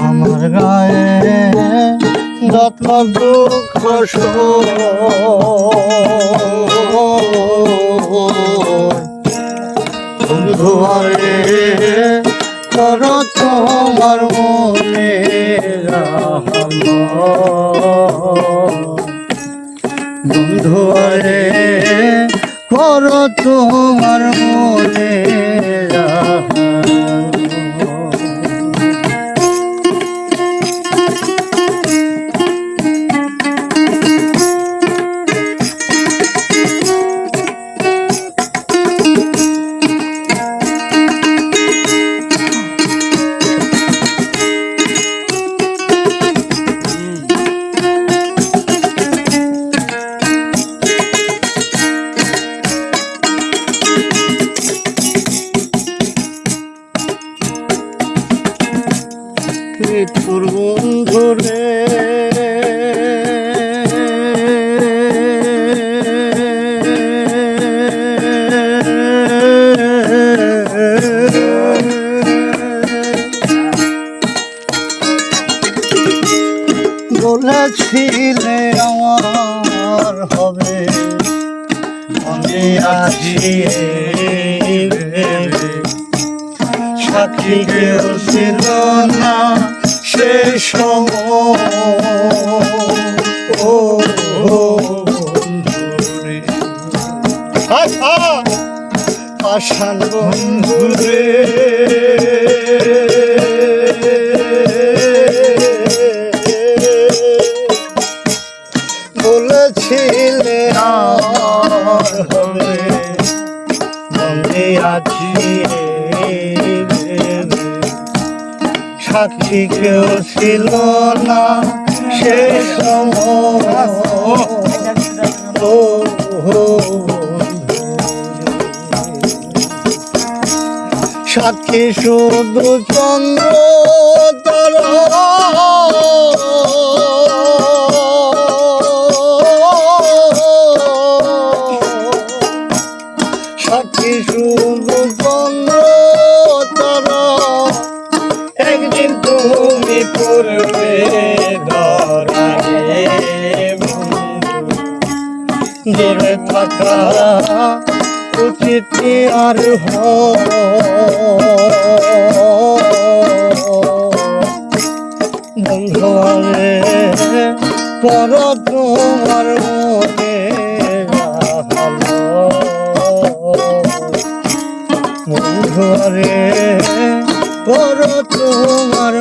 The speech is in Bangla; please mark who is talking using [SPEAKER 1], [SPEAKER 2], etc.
[SPEAKER 1] আমার গায়ে যত দুঃখ বন্ধু আরে তোমার মনে বন্ধু আরে তোমার মনে মৃত্যুর বন্ধু রে। বলেছিলে আমার হবে আমি আছি এই কেউ ছিল না। সে সময় ও আশান বন্ধুরে। বলেছিলে হবে মনে আছি। সাক্ষী কেউ ছিল না সে সাক্ষী শুধু চন্দ্র তারা। সাক্ষী শুধু চন্দ্র তারা। তুমি করবে ধরারে দূরে থাকা উচিত আর পর তোমার মনে পর তোমার